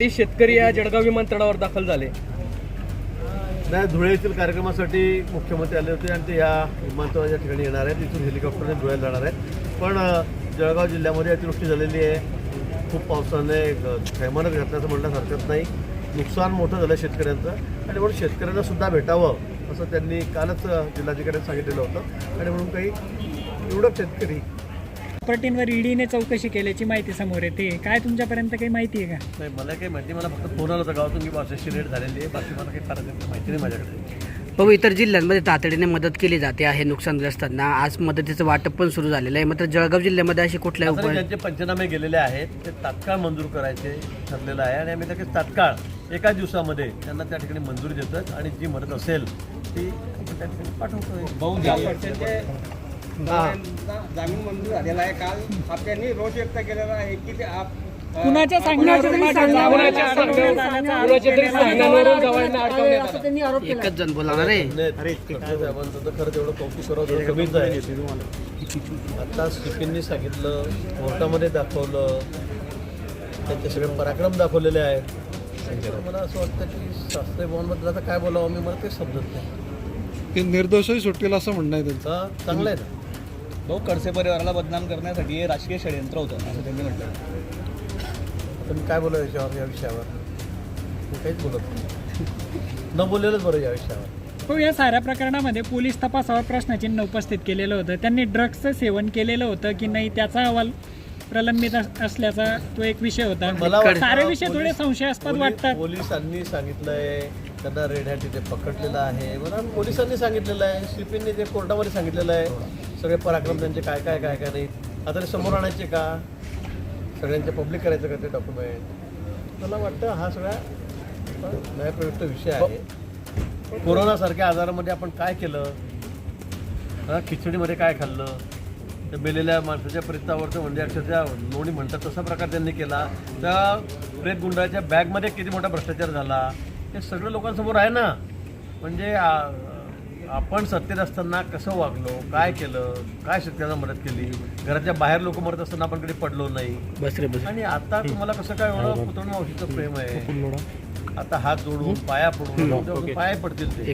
ते शेतकरी या जळगाव विमानतळावर दाखल झाले. नाही धुळे येथील कार्यक्रमासाठी मुख्यमंत्री आले होते आणि ते या विमानतळाच्या ठिकाणी येणार आहेत. तिथून हेलिकॉप्टरने धुळ्याला जाणार आहेत. पण जळगाव जिल्ह्यामध्ये अतिवृष्टी झालेली आहे. खूप पावसाने थैमानच घातल्याचं म्हणण्यास हरकत नाही. नुकसान मोठं झालं शेतकऱ्यांचं. आणि म्हणून शेतकऱ्यांना सुद्धा भेटावं असं त्यांनी कालच जिल्हाधिकाऱ्यांनी सांगितलेलं होतं. आणि म्हणून काही निवडक शेतकरी प्रॉपर्टींवर ईडीने चौकशी केल्याची माहिती समोर येते. काय तुमच्यापर्यंत काही माहिती आहे का? नाही मला काही माहिती मला फक्त फोन आला होता गावातून. की रेट झालेली आहे. बाकी मला काही फार माहिती नाही माझ्याकडे. भाऊ इतर जिल्ह्यांमध्ये तातडीने मदत केली जाते आहे नुकसानग्रस्तांना. आज मदतीचं वाटप पण सुरू झालेलं आहे. मात्र जळगाव जिल्ह्यामध्ये अशी कुठल्या आता उपाय ज्यांचे पंचनामे गेलेले आहेत ते तात्काळ मंजूर करायचे ठरलेलं आहे. आणि आम्ही लगेच तात्काळ एका दिवसामध्ये त्यांना त्या ठिकाणी मंजुरी देतात आणि जी मदत असेल ती आपण त्या ठिकाणी पाठवतोय. हा. जामीन मंजूर झालेला आहे काल आपल्यानी रोष व्यक्त केलेला आहे की ते आप कुणाच्या सांगण्यावरून. एकच जण बोलणार आहे अरे साहेबांचं तर खरं तेवढं कौतुक करावं कमीच आहे आता सीपींनी सांगितलं कोर्टामध्ये दाखवलं त्यांचे सगळे पराक्रम दाखवलेले आहेत मला असं वाटतं की शास्त्रीय भवनबद्दल आता काय बोलावं मी मला ते समजत नाही ते निर्दोषही सुटतील असं म्हणणं आहे त्यांचं हा, चांगलं आहे ना भाऊ खडसे परिवाराला बदनाम करण्यासाठी हे राजकीय षडयंत्र होतं असं त्यांनी म्हटलं मी काय बोलू याच्यावर या विषयावर? मी काहीच बोलत नाही. न बोललेलंच बरं या विषयावर. हो या साऱ्या प्रकरणामध्ये पोलीस तपासावर प्रश्नचिन्ह उपस्थित केलेलं होतं. त्यांनी ड्रग्सचं सेवन केलेलं होतं की नाही त्याचा अहवाल प्रलंबित अस- असल्याचा तो एक विषय मला होता वाटतं सारे विषय थोडे पोलीस- संशयास्पद वाटतात. पोलिसांनी सांगितलंय त्यांना रेड हॅट तिथे पकडलेलं आहे. मला पोलिसांनी सांगितलेलं आहे सीपींनी ते कोर्टामध्ये सांगितलेलं आहे. सगळे पराक्रम त्यांचे काय काय काय काय नाही आता ते समोर आणायचे का? सगळ्यांचे पब्लिक करायचं का ते डॉक्युमेंट मला वाटतं हा सगळा न्यायप्रयुक्त विषय आहे. कोरोनासारख्या आजारामध्ये आपण काय केलं? हा खिचडीमध्ये काय खाल्लं? त्या मेलेल्या माणसाच्या प्रेतावरचं म्हणजे अक्षरशः लोणी म्हणतात तसा प्रकार त्यांनी केला. त्या प्रेत गुंडाच्या बॅगमध्ये किती मोठा भ्रष्टाचार झाला? हे सगळं लोकांसमोर आहे ना. म्हणजे आपण सत्तेत असताना कसं वागलो काय केलं काय शेतकऱ्यांना मदत केली? घराच्या बाहेर लोक मरत असताना आपण कधी पडलो नाही. आणि आता तुम्हाला कसं काय एवढं पुतण मावशीचं प्रेम आहे? आता हात जोडून पाया पडून पाया पडतील ते.